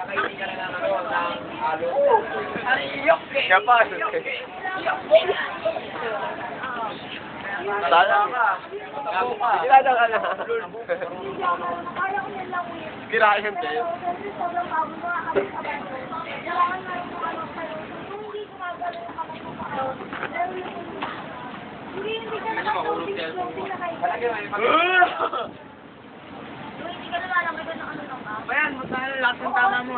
Kakainin ka na ng ano, ng halo. Ayok eh! Siya pa. Ka. Tabo ka. Kilala ka na. Kirain din. Pero kasi sobrang bago mo, kakasabay ko.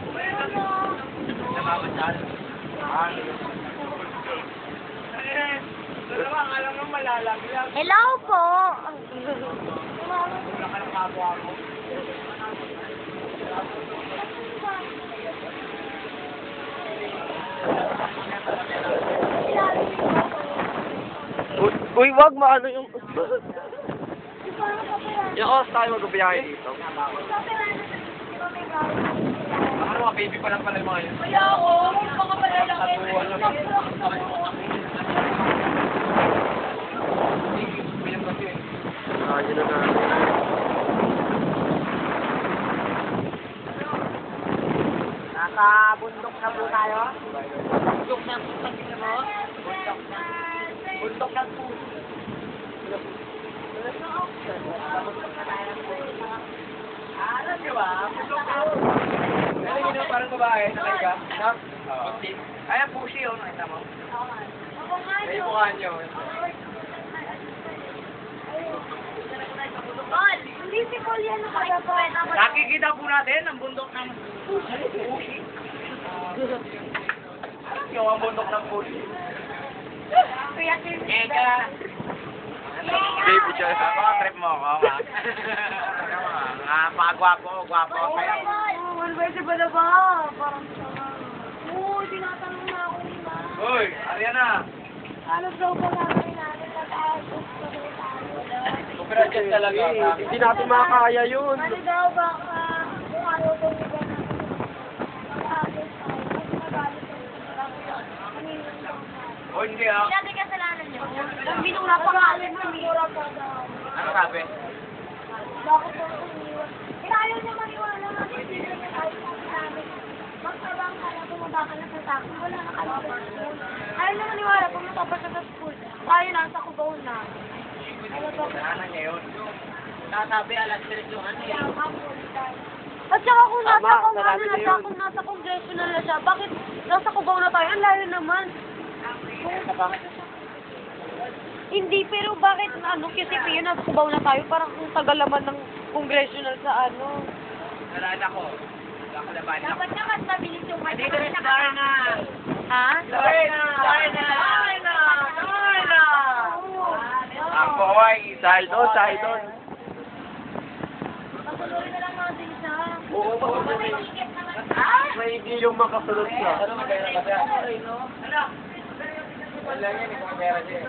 mo. Ano. Hello po! Uy, wag maano yung... yung oras tayo magbibiyahe dito. Ano mga baby pa lang pala yung mga yun. Kaya ako, mga malalaki. Ah, yun na nga. Nasa bundok na po tayo. Bundok na po sabi mo. Bundok na. Bundok na po. Alam niyo ba? Bundok na po. Parang babae na ka? Na? Puti. Ay, ang pusi yun. Nakita mo? Ay, mukha. Paul, hindi si Paul yan nakagawa. Nakikita po natin ang bundok ng pusi. Yung ang bundok ng pusi. Kaya Eka. Baby siya. Baka trip mo ako, ha? Nga, pagwapo, gwapo. Kaya, One version ba na ba? Parang sama. Oo, tinatanong na ako nila. Uy, Ariana. Ano daw ba namin namin nag-aagos tayo? Supera dyan talaga. Hindi natin makakaya yun. Ano daw ba ka? Kung ano daw nila na mag-aagos tayo. Kasi magalit ako sa mga kanina daw na. O hindi, ha? Yun. Nang binura pa nga mo, binura pa daw. Ano sabi? Bakit daw umiwan? Eh, ayaw niya maniwala nga hindi niya kahit sabi namin. Magsabang ka na, bumaba ka na sa taxi, wala na ka sa school. Ayaw niya maniwala, pumunta pa siya sa school. Tayo nasa Cubao na. Ano ba? Ano niya yun? Nasabi, alas 3 yung ano yan. At saka kung nasa, Tama, kung ano na na yun. kung nasa congressional na siya, bakit nasa Cubao na tayo? Ang layo naman. Hindi, pero bakit ano, kasi yun nasa Cubao na tayo, parang ang tagal naman ng congressional sa ano. Nalala ko. Nakalaban ako. Dapat naman mabilis yung Dito rin, Darna. Ha? Darna! Darna! Darna! Darna! Ako ay Sahil doon, sahil doon. Patuloy na lang natin siya. Oo, naman. May hindi yung makasunod ka. Ano magkaya ka siya? Ano? Wala yan, ikaw magkaya siya.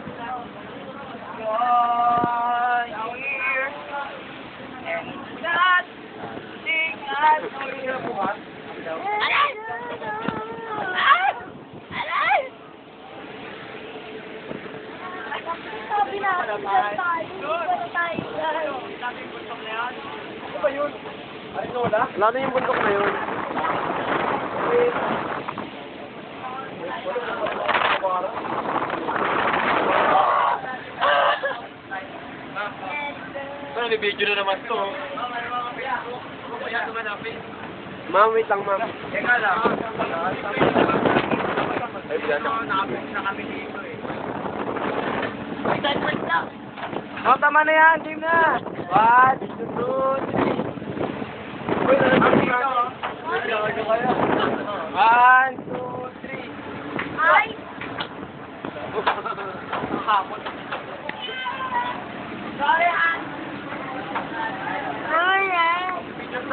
God here and that thing I know you buhat. Alay! Alay! Alay! Sabi na, tayo. Tayo. Ano ba yun? Wala na yung bundok na yun. Ano, may video na naman to. Ma'am, wait lang ma'am. Teka lang. Ay, wala na. Nakapit na kami dito eh. Oh, tama na yan. Game na. One, two, three. Uy, dito. One, two, three. Ay! Hapon.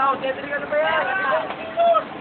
Ano ba yan?